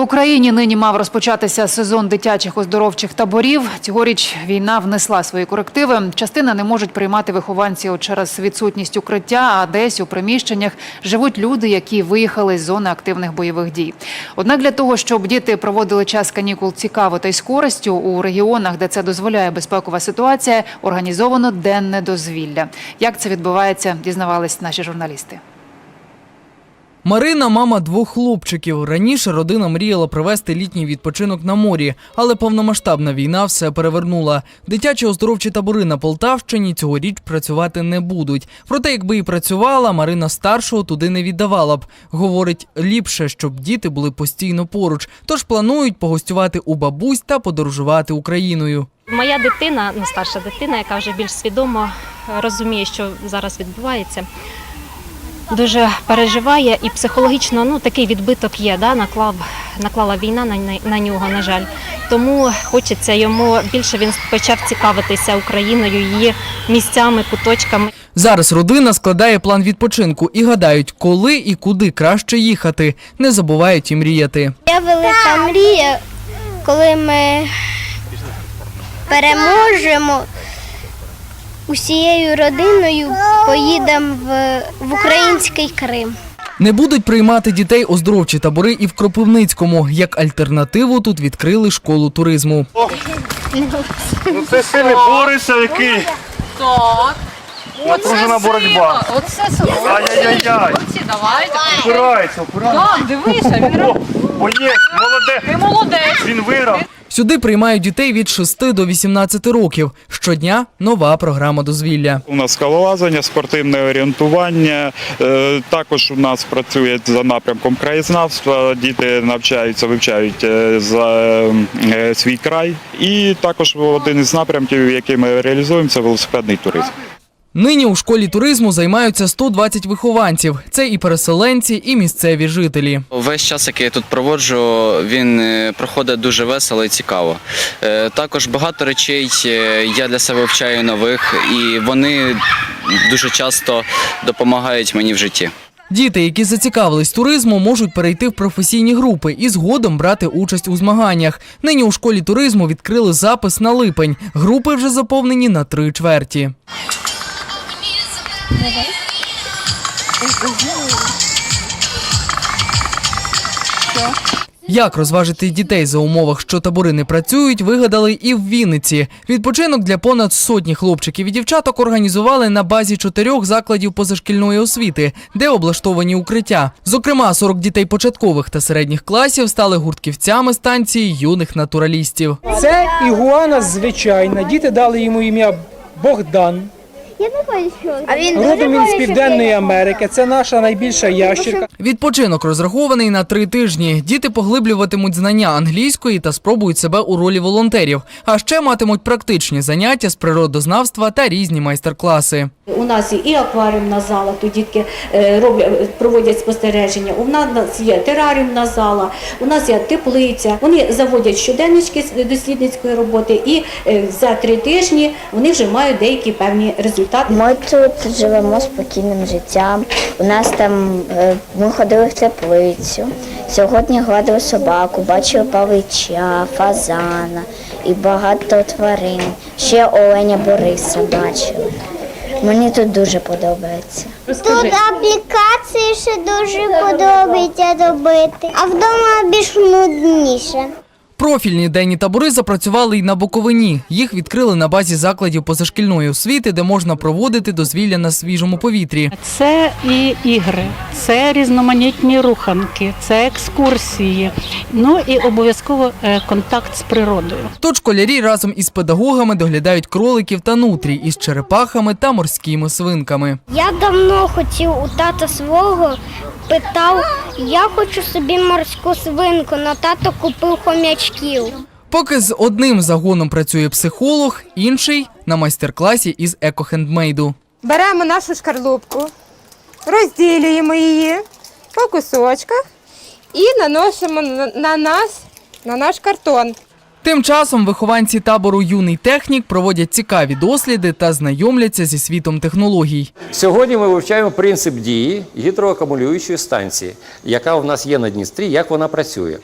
В Україні нині мав розпочатися сезон дитячих оздоровчих таборів. Цьогоріч війна внесла свої корективи. Частина не можуть приймати вихованців через відсутність укриття, а десь у приміщеннях живуть люди, які виїхали з зони активних бойових дій. Однак для того, щоб діти проводили час канікул цікаво та й з користю, у регіонах, де це дозволяє безпекова ситуація, організовано денне дозвілля. Як це відбувається, дізнавались наші журналісти. Марина мама двох хлопчиків. Раніше родина мріяла провести літній відпочинок на морі, але повномасштабна війна все перевернула. Дитячі оздоровчі табори на Полтавщині цьогоріч працювати не будуть. Проте, якби і працювала, Марина старшого туди не віддавала б. Говорить, ліпше, щоб діти були постійно поруч. Тож планують погостювати у бабусь та подорожувати Україною. Моя дитина, ну старша дитина, яка вже більш свідомо розуміє, що зараз відбувається, дуже переживає і психологічно ну, такий відбиток є, да, наклав, наклала війна на, на- на нього, на жаль. Тому хочеться йому більше він почав цікавитися Україною, її місцями, куточками. Зараз родина складає план відпочинку і гадають, коли і куди краще їхати. Не забувають і мріяти. Є велика мрія, коли ми переможемо усією родиною, поїдемо в, в український Крим. Не будуть приймати дітей оздоровчі табори і в Кропивницькому. Як альтернативу тут відкрили школу туризму. Ну це сильний Бориса який. Так. Напружена боротьба. Оце село. Ай-яй-яй-яй. Давайте. Опирається, опирається. Так, дивися, він О, о, є, молодець. Ти молодець. Він виграв. Сюди приймають дітей від 6 до 18 років. Щодня нова програма дозвілля. У нас скалолазання, спортивне орієнтування. Е, Також у нас працює за напрямком краєзнавства. Діти навчаються, вивчають е, за е, свій край. І також один із напрямків, який ми реалізуємо, це велосипедний туризм. Нині у школі туризму займаються 120 вихованців. Це і переселенці, і місцеві жителі. Весь час, який я тут проводжу, він е, проходить дуже весело і цікаво. Е, Також багато речей е, я для себе вивчаю нових, і вони дуже часто допомагають мені в житті. Діти, які зацікавились туризмом, можуть перейти в професійні групи і згодом брати участь у змаганнях. Нині у школі туризму відкрили запис на липень. Групи вже заповнені на три чверті. Як розважити дітей за умовах, що табори не працюють, вигадали і в Вінниці. Відпочинок для понад сотні хлопчиків і дівчаток організували на базі чотирьох закладів позашкільної освіти, де облаштовані укриття. Зокрема, 40 дітей початкових та середніх класів стали гуртківцями станції юних натуралістів. Це ігуана звичайна. Діти дали йому ім'я Богдан. А він Родом він з Південної Америки. Це наша найбільша ящерка. Відпочинок розрахований на три тижні. Діти поглиблюватимуть знання англійської та спробують себе у ролі волонтерів. А ще матимуть практичні заняття з природознавства та різні майстер-класи. Нас є і акваріумна зала, тут дітки е, роблять, проводять спостереження. У нас є тераріумна зала, у нас є теплиця. Вони заводять щоденнички з дослідницької роботи, і е, за три тижні вони вже мають деякі певні результати. Ми тут живемо спокійним життям. У нас там е, ми ходили в теплицю. Сьогодні гладили собаку, бачили павича, фазана і багато тварин. Ще оленя Бориса бачили. Мені тут дуже подобається. Тут аплікації ще дуже подобається робити, а вдома більш нудніше. Профільні денні табори запрацювали й на Буковині. Їх відкрили на базі закладів позашкільної освіти, де можна проводити дозвілля на свіжому повітрі. Це і ігри, це різноманітні руханки, це екскурсії. Ну і обов'язково е, контакт з природою. Тут школярі разом із педагогами доглядають кроликів та нутрій із черепахами та морськими свинками. Я давно хотів у тата свого питав, я хочу собі морську свинку, але тато купив хомячків. Поки з одним загоном працює психолог, інший на майстер-класі із екохендмейду. Беремо нашу шкарлупку, розділюємо її по кусочках і наносимо на на нас, на наш картон. Тим часом вихованці табору Юний технік проводять цікаві досліди та знайомляться зі світом технологій. Сьогодні ми вивчаємо принцип дії гідроакумулюючої станції, яка у нас є на Дністрі, як вона працює.